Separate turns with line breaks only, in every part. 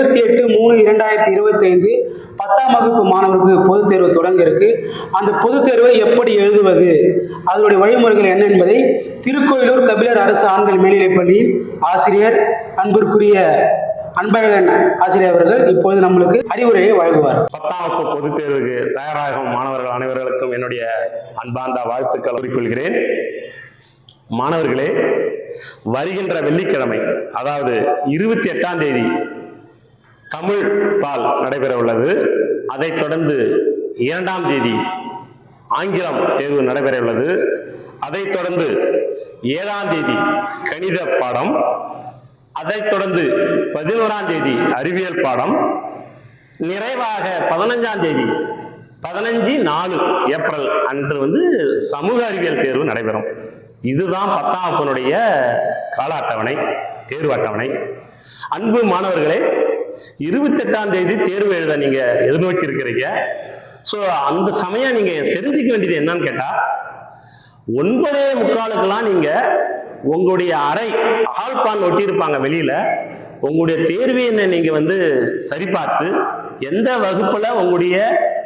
இருபத்தி எட்டு மூணு இரண்டாயிரத்தி இருபத்தி ஐந்து பத்தாம் வகுப்பு மாணவருக்கு பொதுத் தேர்வு தொடங்க இருக்கு அந்த பொதுத் தேர்வை எப்படி எழுதுவது? அதனுடைய வழிமுறைகள் என்ன என்பதை திருக்கோயிலூர் கபிலர் அரசு ஆண்கள் மேல்நிலைப் பள்ளியின் ஆசிரியர் அன்பிற்குரிய அன்பழகன் ஆசிரியர் அவர்கள் இப்போது நம்மளுக்கு அறிவுரையை வழங்குவார்.
பத்தாம் வகுப்பு பொதுத் தேர்வுக்கு தயாராகும் மாணவர்கள் அனைவர்களுக்கும் என்னுடைய அன்பார்ந்த வாழ்த்துக்கள் கூறிக்கொள்கிறேன். மாணவர்களே வருகின்ற வெள்ளிக்கிழமை அதாவது இருபத்தி எட்டாம் தேதி தமிழ் பால் நடைபெற உள்ளது. அதைத் தொடர்ந்து இரண்டாம் தேதி ஆங்கிலம் தேர்வு நடைபெற உள்ளது. அதைத் தொடர்ந்து ஏழாம் தேதி கணித பாடம். அதைத் தொடர்ந்து பதினோராம் தேதி அறிவியல் பாடம். நிறைவாக பதினஞ்சாம் தேதி பதினஞ்சு நாலு ஏப்ரல் அன்று வந்து சமூக அறிவியல் தேர்வு நடைபெறும். இதுதான் பத்தாம் வகுப்பினுடைய கால அட்டவணை தேர்வு அட்டவணை அன்பு மாணவர்களே இருபத்தெட்டாம் தேதி தேர்வு எழுத நீங்க எதிர்நோக்கி இருக்கிறீங்க ஸோ அந்த சமயம் நீங்க தெரிஞ்சுக்க வேண்டியது என்னன்னு கேட்டா ஒன்பதே முக்காலுக்கெல்லாம் நீங்க உங்களுடைய அறை ஆழ்பான் ஒட்டியிருப்பாங்க வெளியில. உங்களுடைய தேர்வு என்ன நீங்க வந்து சரிபார்த்து எந்த வகுப்புல உங்களுடைய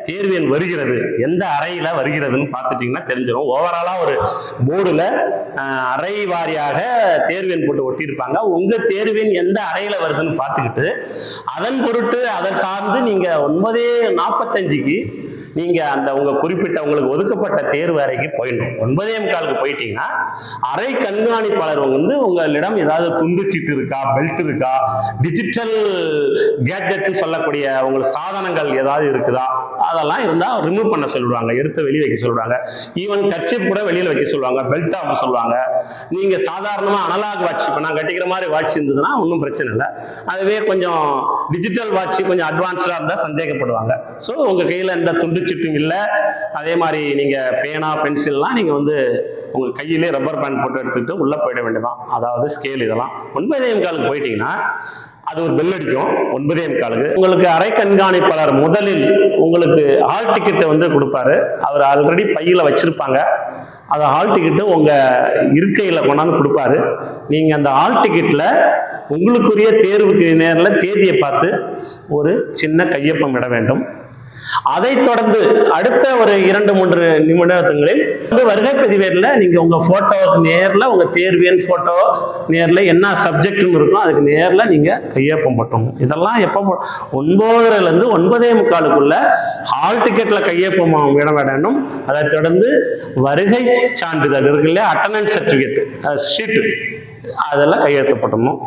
தேர்வு எண் வருகிறது. எந்த அறையில வருகிறதுன்னு பார்த்துட்டீங்கன்னா தெரிஞ்சிடும் ஓவராலா ஒரு போர்டுல அறை வாரியாக தேர்வு எண் போட்டு ஒட்டியிருப்பாங்க. உங்க தேர்வு எண் எந்த அறையில வருதுன்னு பார்த்துக்கிட்டு அதன் பொருட்டு அதை சார்ந்து நீங்க ஒன்பதே நாற்பத்தஞ்சுக்கு நீங்க அந்த உங்க குறிப்பிட்ட உங்களுக்கு ஒதுக்கப்பட்ட தேர்வு அறைக்கு போயிடணும். ஒன்பதே முக்காலுக்கு போயிட்டீங்கன்னா அறை கண்காணிப்பாளர் வந்து உங்களிடம் ஏதாவது துண்டு சீட்டு இருக்கா பெல்ட் இருக்கா டிஜிட்டல் கேட்ஜெட்ஸ் சொல்லக்கூடிய உங்களுக்கு சாதனங்கள் ஏதாவது இருக்குதா அதெல்லாம் இருந்தால் ரிமூவ் பண்ண சொல்லுவாங்க எடுத்து வெளியே வைக்க சொல்லுவாங்க. ஈவன் கட்சி கூட வெளியில் வைக்க சொல்லுவாங்க பெல்ட் ஆஃப் சொல்லுவாங்க. நீங்கள் சாதாரணமாக அனலாக் வாட்ச் இப்போ நான் கட்டிக்கிற மாதிரி வாட்ச் இருந்ததுன்னா ஒன்றும் பிரச்சனை இல்லை. அதுவே கொஞ்சம் டிஜிட்டல் வாட்ச் கொஞ்சம் அட்வான்ஸ்டாக இருந்தால் சந்தேகப்படுவாங்க. ஸோ உங்கள் கையில் எந்த துண்டு சிட்டும் இல்லை. அதே மாதிரி நீங்கள் பேனா பென்சில்லாம் நீங்கள் வந்து உங்கள் கையிலே ரப்பர் பேண்ட் போட்டு எடுத்துக்கிட்டு உள்ளே போயிட வேண்டியதான் அதாவது ஸ்கேல் இதெல்லாம். ஒன்பதே காலுக்கு போயிட்டீங்கன்னா அது ஒரு பெல் அடிக்கும். ஒன்பதே காலுக்கு. உங்களுக்கு அரை கண்காணிப்பாளர் முதலில் உங்களுக்கு ஹால் டிக்கெட்டை வந்து கொடுப்பாரு. அவர் ஆல்ரெடி பையில் வச்சிருப்பாங்க. அந்த ஹால் டிக்கெட்டு உங்கள் இருக்கையில் கொண்டாந்து கொடுப்பாரு. நீங்கள் அந்த ஹால் டிக்கெட்டில் உங்களுக்குரிய தேர்வுக்கு நேரில் தேதியை பார்த்து ஒரு சின்ன கையொப்பம் இட வேண்டும். அதைத் தொடர்ந்து அடுத்த ஒரு இரண்டு மூன்று நிமிடங்களில் வந்து வருகை பதிவேரில் நீங்கள் உங்கள் ஃபோட்டோவுக்கு நேரில் உங்கள் தேர்வியன் ஃபோட்டோ நேரில் என்ன சப்ஜெக்ட்னு இருக்கும் அதுக்கு நேரில் நீங்கள் கையொப்பம் போட்டோம் இதெல்லாம் எப்போ போ- ஒன்பதே முக்காலுக்குள்ள ஹால் டிக்கெட்டில் கையொப்பம் விட வேண்டும் அதைத் தொடர்ந்து வருகை சான்றிதழ் இருக்கு இல்லையா? அட்டண்டன்ஸ் சர்டிஃபிகேட் ஷீட்டு அதெல்லாம் கையெழுத்தப்படணும்.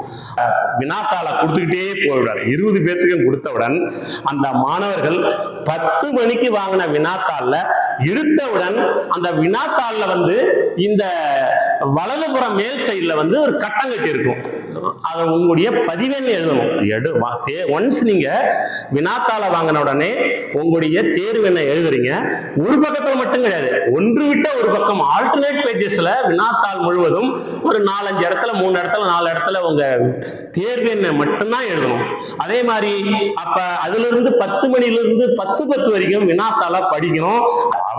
வினாத்தாளை கொடுத்துக்கிட்டே போய்விடாரு இருபது பேர்த்துக்கும் கொடுத்தவுடன் அந்த மாணவர்கள் பத்து மணிக்கு வாங்கின வினாத்தாளில் எடுத்தவுடன் அந்த வினாத்தாளில் வந்து இந்த வலதுபுறம் மேல் சைடில் வந்து ஒரு கட்டங்கட்டி இருக்கும் அதை உங்களுடைய பதிவெண் எழுதணும். எடு ஒன்ஸ் நீங்க வினாத்தாள வாங்கின உடனே உங்களுடைய தேர்வெண்ணை எழுதுறீங்க? ஒரு பக்கத்துல மட்டும் கிடையாது. ஒன்று விட்ட ஒரு பக்கம் ஆல்டர்னேட் பேஜஸ்ல வினாத்தாள் முழுவதும் ஒரு நாலஞ்சு இடத்துல மூணு இடத்துல நாலு இடத்துல உங்க தேர்வெண்ணை மட்டும்தான் எழுதணும். அதே மாதிரி அப்ப அதுல இருந்து பத்து மணில இருந்து பத்து பத்து வரைக்கும் வினாத்தாளை படிக்கணும்.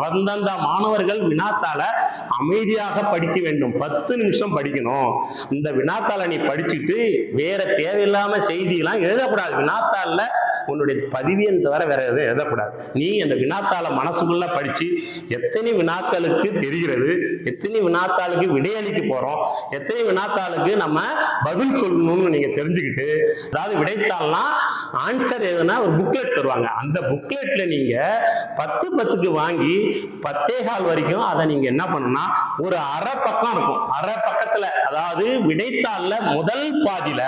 அந்தந்த மாணவர்கள் வினாத்தாளை அமைதியாக படிக்க வேண்டும். பத்து நிமிஷம் படிக்கணும். இந்த வினாத்தாளை நீ படிச்சுட்டு வேற தேவையில்லாம செய்தியெல்லாம் எழுதக்கூடாது. வினாத்தாள்ல உன்னுடைய பதிவியன் தவிர வேற எதுவும் எழுதக்கூடாது. நீ அந்த வினாத்தாளை மனசுக்குள்ள படிச்சு எத்தனை வினாக்களுக்கு தெரிகிறது எத்தனை வினாத்தாளுக்கு விடையளிக்க போறோம் எத்தனை வினாத்தாளுக்கு நம்ம பதில் சொல்லணும்னு நீங்க தெரிஞ்சுக்கிட்டு அதாவது விடைத்தாள்னா ஆன்சர் எதுனா ஒரு புக்லெட் தருவாங்க. அந்த புக்லெட்ல நீங்க பத்து பத்துக்கு வாங்கி பத்தே கால் வரைக்கும் அதை நீங்க என்ன பண்ணணும்னா ஒரு அரை பக்கம் இருக்கும். அரை பக்கத்துல அதாவது விடைத்தாளில் முதல் பாதியில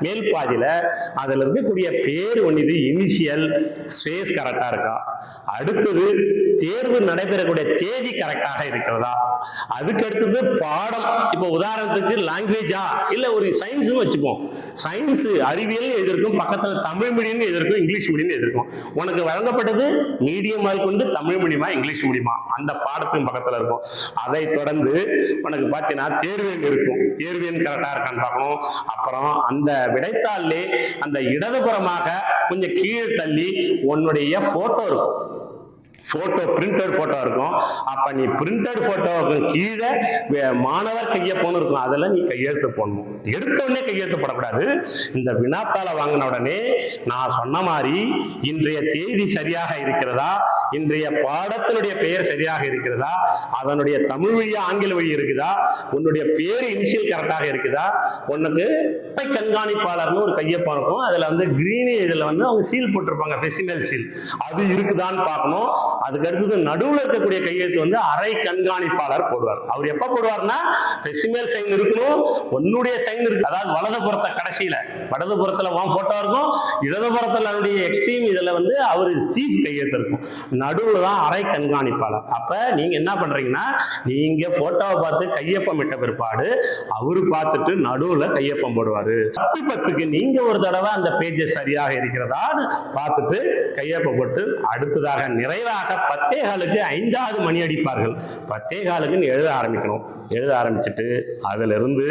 மேல் பாதியில அதுல இருக்கக்கூடிய பேர் ஒன்றுது இனிஷியல் ஸ்பேஸ் கரெக்டா இருக்கா? அடுத்தது தேர்வு நடைபெறக்கூடிய தேதி கரெக்டாக இருக்கிறதா? அதுக்கு அடுத்தது பாடம். இப்போ உதாரணத்துக்கு லாங்குவேஜா இல்லை ஒரு சயின்ஸ்னு வச்சுப்போம். சயின்ஸ் அறிவியல் எதிர்க்கும் பக்கத்துல தமிழ் மீடியம் எதிர்க்கும் இங்கிலீஷ் மீடியம் எதிர்க்கும். உனக்கு வழங்கப்பட்டது மீடியமா கொண்டு தமிழ் மீடியமா இங்கிலீஷ் மீடியமா அந்த பாடத்தின் பக்கத்துல இருக்கும். அதை தொடர்ந்து உனக்கு பார்த்தீங்கன்னா தேர்வியல் இருக்கும். தேர்வியல் கரெக்டா இருக்கான்னு பார்க்கணும். அப்புறம் அந்த விடைத்தாள்லே அந்த இடதுபுறமாக கொஞ்சம் கீழே தள்ளி உன்னுடைய போட்டோ இருக்கும். போட்டோ பிரிண்டட் போட்டோ இருக்கும். அப்ப நீ பிரிண்டட் போட்டோவுக்கு கீழே மாணவர் மாணவர் கையொப்பம்னு இருக்கும் அதெல்லாம் நீ கையெழுத்து போடணும். எடுத்த உடனே கையெழுத்து போடக்கூடாது. இந்த வினாத்தாள வாங்கின உடனே நான் சொன்ன மாதிரி இன்றைய தேதி சரியாக இருக்கிறதா? இன்றைய பாடத்தினுடைய பெயர் சரியாக இருக்கிறதா? அதனுடைய தமிழ் வழி ஆங்கில வழி இருக்குதா? உன்னுடைய பேர் இனிஷியல் கரெக்டாக இருக்குதா? உனக்கு கண்காணிப்பாளர்னு ஒரு கையொப்பம் இருக்கும். அதுல வந்து கிரீனி இதுல வந்து அவங்க சீல் போட்டிருப்பாங்க ஃபெசினல் சீல் அது இருக்குதான்னு பார்க்கணும். அதுக்கு அடுத்தது நடுவில் இருக்கக்கூடிய கையெழுத்து வந்து அரை கண்காணிப்பாளர் போடுவார். அவர் எப்ப போடுவார்னா ஃபெசினல் சைன் இருக்கணும் உன்னுடைய சைன் இருக்கு. அதாவது வலது புறத்தை கடைசியில வடது புறத்துல உன் போட்டோ இருக்கும் இடது புறத்துல அவருடைய எக்ஸ்ட்ரீம் இதுல வந்து அவர் சீஃப் கையெழுத்து இருக்கும். நடுவில் தான் அரை கண்காணிப்பாளர். அப்ப நீங்க என்ன பண்றீங்கன்னா நீங்க போட்டோவை பார்த்து கையொப்பம் இட்ட பிற்பாடு அவரு பார்த்துட்டு நடுவில் கையொப்பம் போடுவார். பத்து பத்துக்கு நீங்க ஒரு தடவை அந்த பேஜ் சரியாக இருக்கிறதான்னு பார்த்துட்டு கையொப்பம் போட்டு அடுத்ததாக நிறைவாக பத்தே காலுக்கு ஐந்தாவது மணி அடிப்பார்கள். பத்தே காலுக்குன்னு எழுத ஆரம்பிக்கணும். எழுத ஆரம்பிச்சுட்டு அதுல இருந்து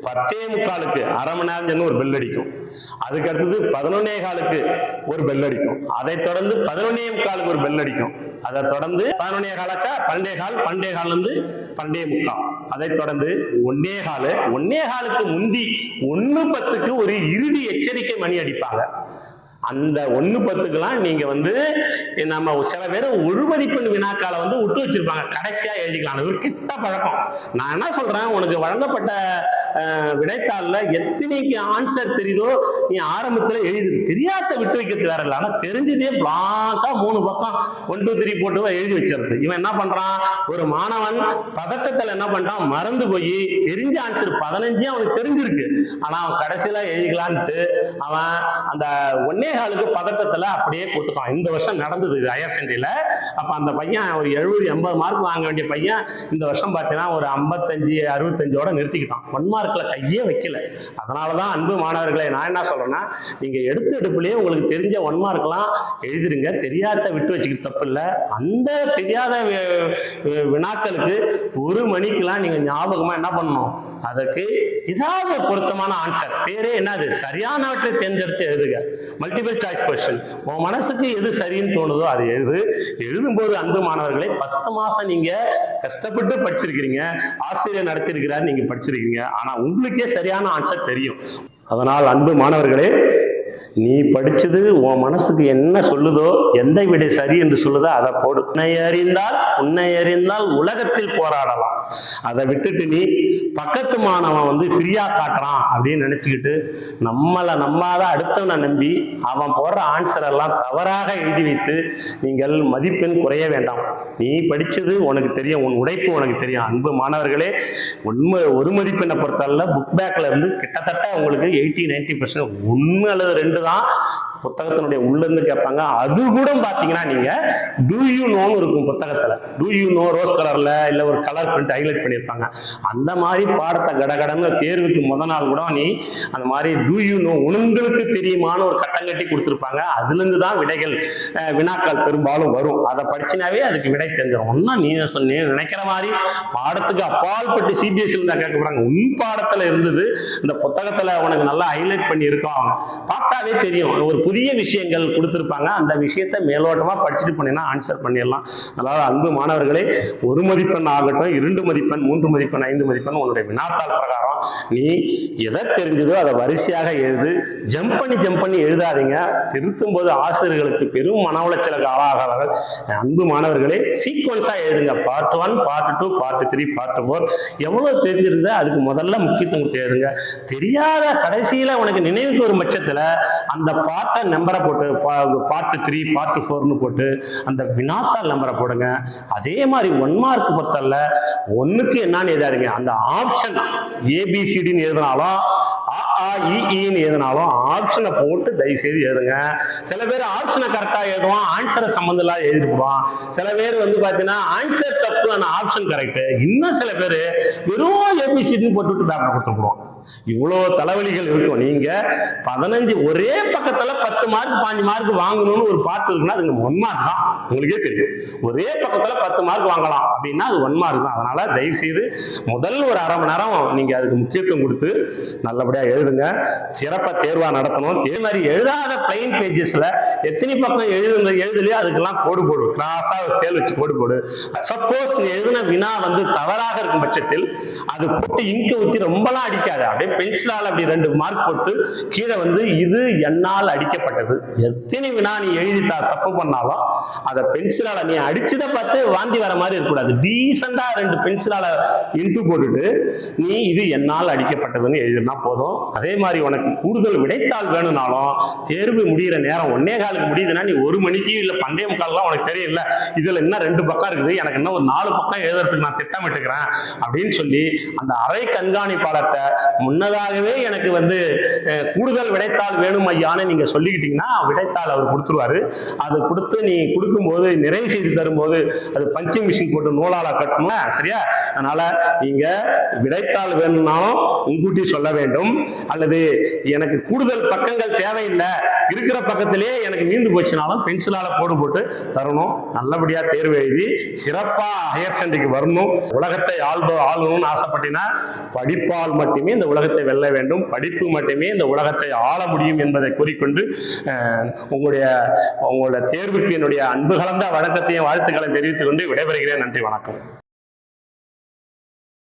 பத்தே முக்காலுக்கு அரை மணி நேரம் ஒரு பெல் அடிக்கும். அதுக்கு அடுத்தது பதினொன்னே காலுக்கு ஒரு பெல் அடிக்கும். அதை தொடர்ந்து பதினொன்னே முக்காலுக்கு ஒரு பெல் அடிக்கும். அதை தொடர்ந்து பதினொன்னே காலாச்சா? பன்னெண்டே கால் பன்னெண்டே கால் இருந்து பன்னெண்டே முக்கால். அதைத் தொடர்ந்து ஒன்னே காலு ஒன்னே காலுக்கு முந்தி ஒன்னு பத்துக்கு ஒரு இறுதி எச்சரிக்கை மணி அடிப்பாங்க. அந்த ஒன்று பத்துக்கெல்லாம் நீங்க வந்து நம்ம சில பேர் ஒரு மதிப்பெண் வினாக்கால வந்து விட்டு வச்சிருப்பாங்க. கடைசியா எழுதிக்கலாம். ஒரு கிட்ட பழக்கம். நான் என்ன சொல்றேன் உனக்கு வழங்கப்பட்ட விடைத்தாளில் விடைத்தாள்ல எத்தனைக்கு ஆன்சர் தெரியுதோ நீ ஆரம்பத்துல எழுதி தெரியாத விட்டு வைக்கிறது வேற இல்லை. ஆனா தெரிஞ்சதே பிளாங்கா மூணு பக்கம் ஒன் டூ த்ரீ போட்டு எழுதி வச்சிருது இவன் என்ன பண்றான்? ஒரு மாணவன் பதட்டத்துல என்ன பண்றான்? மறந்து போய் தெரிஞ்ச ஆன்சர் பதினஞ்சு அவனுக்கு தெரிஞ்சிருக்கு. ஆனா அவன் கடைசியில எழுதிக்கலான்ட்டு அவன் அந்த ஒன்னே ஆளுக்கு பதட்டத்துல அப்படியே கொடுத்துட்டான். இந்த வருஷம் நடந்தது இது ஹையர் செகண்டரியில அப்ப அந்த பையன் ஒரு எழுபது எண்பது மார்க் வாங்க வேண்டிய பையன் இந்த வருஷம் பார்த்தீங்கன்னா ஒரு ஐம்பத்தஞ்சு அறுபத்தஞ்சோட நிறுத்திக்கிட்டான். ஒன் மார்க்ல கையே வைக்கல. அதனாலதான் அன்பு மாணவர்களை நான் என்ன சொல்றேன்னா நீங்க எடுத்து எடுப்புலயே உங்களுக்கு தெரிஞ்ச ஒன் மார்க்லாம் எழுதிருங்க. தெரியாத விட்டு வச்சுக்கிட்டு தப்பு இல்லை. அந்த தெரியாத வினாக்களுக்கு ஒரு மணிக்கெல்லாம் நீங்க ஞாபகமா என்ன பண்ணணும்? அதற்கு ஏதாவது பொருத்தமான ஆன்சர் பேரே என்னது? சரியானவற்றை தேர்ந்தெடுத்து எழுதுக. மல்டிபிள் சாய்ஸ் கொஸ்டின் உன் மனசுக்கு எது சரின்னு தோணுதோ அது எழுது. எழுதும்போது அன்பு மாணவர்களே பத்து மாசம் நீங்க கஷ்டப்பட்டு படிச்சிருக்கிறீங்க. ஆசிரியர் நடத்திருக்கிறார் நீங்க படிச்சிருக்கீங்க. ஆனா உங்களுக்கே சரியான ஆன்சர் தெரியும். அதனால் அன்பு மாணவர்களே நீ படிச்சது உன் மனசுக்கு என்ன சொல்லுதோ எந்த விடை சரி என்று சொல்லுதோ அதை போடு. உன்னை அறிந்தால் உன்னை அறிந்தால் உலகத்தில் போராடலாம். அதை விட்டுட்டு நீ பக்கத்து மாணவன் வந்து ஃப்ரீயா காட்டுறான் அப்படின்னு நினைச்சுக்கிட்டு நம்மளை நம்மாதான் அடுத்தவனை நம்பி அவன் போடுற ஆன்சர் எல்லாம் தவறாக எழுதி வைத்து நீங்கள் மதிப்பெண் குறைய வேண்டாம். நீ படிச்சது உனக்கு தெரியும் உன் உழைப்பு உனக்கு தெரியும். அன்பு மாணவர்களே உண்மை ஒரு மதிப்பெண்ணை பொறுத்தவரை புக் பேக்ல இருந்து கிட்டத்தட்ட உங்களுக்கு எயிட்டி நைன்டி பர்சன்ட் ஒன்று அல்லது ரெண்டு தான் புத்தகத்தினுடைய உள்ள இருந்து கேட்பாங்க. அது கூட பாத்தீங்கன்னா நீங்க டூ யூ நோன்னு இருக்கும் புத்தகத்துல. டூ யூ நோ ரோஸ் கலர்ல இல்ல ஒரு கலர் பிரிண்ட் ஹைலைட் பண்ணியிருப்பாங்க. அந்த மாதிரி பாடத்தை கடகடன்னு தேர்வுக்கு முத நாள் கூட நீ அந்த மாதிரி டூ யூ நோ உங்களுக்கு தெரியுமான ஒரு கட்டம் கட்டி கொடுத்துருப்பாங்க. அதுலேருந்து தான் விடைகள் வினாக்கள் பெரும்பாலும் வரும். அதை படிச்சினாவே அதுக்கு விடை தெரிஞ்சிடும் ஒன்றும் நீ சொன்ன நினைக்கிற மாதிரி பாடத்துக்கு அப்பால்பட்டு சிபிஎஸ்சி இருந்தா கேட்க போறாங்க. உன் பாடத்துல இருந்தது இந்த புத்தகத்துல உனக்கு நல்லா ஹைலைட் பண்ணி இருக்கோம் பார்த்தாவே தெரியும். ஒரு புதிய விஷயங்கள் கொடுத்துருப்பாங்க. அந்த விஷயத்த மேலோட்டமாக படிச்சுட்டு பண்ணினா ஆன்சர் பண்ணிடலாம். அதாவது அன்பு மாணவர்களே ஒரு மதிப்பெண் ஆகட்டும் இரண்டு மதிப்பெண் மூன்று மதிப்பெண் ஐந்து மதிப்பெண் உன்னுடைய வினாத்தாள் பிரகாரம் நீ எதை தெரிஞ்சதோ அதை வரிசையாக எழுது. ஜம்ப் பண்ணி ஜம்ப் பண்ணி எழுதாதீங்க. திருத்தும் போது ஆசிரியர்களுக்கு பெரும் மன உளைச்சலுக்கு ஆளாகிறார்கள் அன்பு மாணவர்களே சீக்வன்ஸாக எழுதுங்க. Part one part two part three part four எவ்வளோ தெரிஞ்சிருந்தோ அதுக்கு முதல்ல முக்கியத்துவம் கொடுத்து எழுதுங்க. தெரியாத கடைசியில் உனக்கு நினைவுக்கு வரும் பட்சத்தில் அந்த பாட்டை நம்பரை போட்டு பார்ட் த்ரீ பார்ட் ஃபோர்னு போட்டு அந்த வினாத்தாள் நம்பரை போடுங்க. அதே மாதிரி ஒன் மார்க் பொறுத்தல ஒன்றுக்கு என்னன்னு எழுதாருங்க அந்த ஆப்ஷன் ஏபிசிடின்னு எழுதினாலும் அ, ஆ, எழுதினாலும் ஆப்ஷனை போட்டு தயவு செய்து எழுதுங்க. சில பேர் ஆப்ஷனை கரெக்டாக எழுதுவான் ஆன்சரை சம்மந்தம் இல்லாத எழுதிடுவான் சில பேர் வந்து பார்த்தீங்கன்னா ஆன்சர் தப்பு ஆனால் ஆப்ஷன் கரெக்டு இன்னும் சில பேர் வெறும் ஏபிசிடின்னு போட்டுவிட்டு பேப்பர் கொடுத்துருவோம் இவ்வளோ தலைவலிகள் இருக்கும். நீங்க பதினஞ்சு ஒரே பக்கத்துல பத்து மார்க் பாஞ்சு மார்க் வாங்கணும்னு ஒரு பாட்டு இருக்குன்னா அது ஒன் மார்க் தான். உங்களுக்கே தெரியும். ஒரே பக்கத்துல பத்து மார்க் வாங்கலாம். அப்படின்னா அது ஒன் மார்க் தான். அதனால தயவு செய்து முதல் ஒரு அரை மணி நேரம் நீங்க அதுக்கு முக்கியத்துவம் கொடுத்து நல்லபடியா எழுதுங்க. சிறப்பா தேர்வா நடத்தணும். அதே மாதிரி எழுதாத பிளைன் பேஜஸ்ல எத்தனை பக்கம் எழுதுங்க எழுதலையோ அதுக்கெல்லாம் கோடு போடு. கிராஸா தேல் வச்சு கோடு போடு. சப்போஸ் நீ எழுதின வினா வந்து தவறாக இருக்கும் பட்சத்தில் அது போட்டு இங்க ஊற்றி ரொம்பலாம் அடிக்காது. அப்படியே பென்சிலால் அப்படி ரெண்டு மார்க் போட்டு கீழே வந்து இது என்னால் அடிக்கப்பட்டது. எத்தனை வினா நீ எழுதி தப்பு பண்ணாலும் அதை பென்சிலால் நீ அடிச்சதை பார்த்து வாந்தி வர மாதிரி இருக்கக்கூடாது. டீசெண்டா ரெண்டு பென்சிலால இன்ட்டு போட்டுட்டு நீ இது என்னால் அடிக்கப்பட்டதுன்னு எழுதினா போதும். அதே மாதிரி உனக்கு கூடுதல் விடைத்தாள் வேணும்னாலும் தேர்வு முடியிற நேரம் ஒன்னே காலுக்கு முடியுதுன்னா நீ ஒரு மணிக்கு இல்லை பண்டைய முக்கால்லாம் உனக்கு தெரியல. இதுல இன்னும் ரெண்டு பக்கம் இருக்குது. எனக்கு இன்னும் ஒரு நாலு பக்கம் எழுதுறதுக்கு நான் திட்டமிட்டுக்கிறேன். அப்படின்னு சொல்லி அந்த அறை கண்காணிப்பாளர்கிட்ட முன்னதாகவே எனக்கு வந்து கூடுதல் விடைத்தாள் வேணும் ஐயான்னு நீங்க சொல்லிக்கிட்டீங்கன்னா விடைத்தாள் அவர் கொடுத்துருவாரு. அது கொடுத்து நீ கொடுக்கும்போது நிறைவு செய்து தரும்போது அது பஞ்சிங் மிஷின் போட்டு நூலால கட்டணும் சரியா? அதனால நீங்க விடைத்தாள் வேணும்னாலும் முன்கூட்டி சொல்ல வேண்டும். அல்லது எனக்கு கூடுதல் பக்கங்கள் தேவையில்லை. இருக்கிற பக்கத்திலேயே எனக்கு மீந்து போச்சுனாலும் பென்சிலால போடு போட்டு தரணும். நல்லபடியா தேர்வு எழுதி சிறப்பா ஹையர் செகண்டரிக்கு வரணும். உலகத்தை ஆள்போ ஆளணும்னு ஆசைப்பட்டீங்கன்னா படிப்பால் மட்டுமே இந்த உலகத்தை வெல்ல வேண்டும். படிப்பு மட்டுமே இந்த உலகத்தை ஆள முடியும் என்பதை கூறிக்கொண்டு உங்களுடைய உங்களுடைய தேர்வுக்கு என்னுடைய அன்பு கலந்த வழக்கத்தையும் வாழ்த்துக்களை தெரிவித்துக் கொண்டு விடைபெறுகிறேன். நன்றி வணக்கம்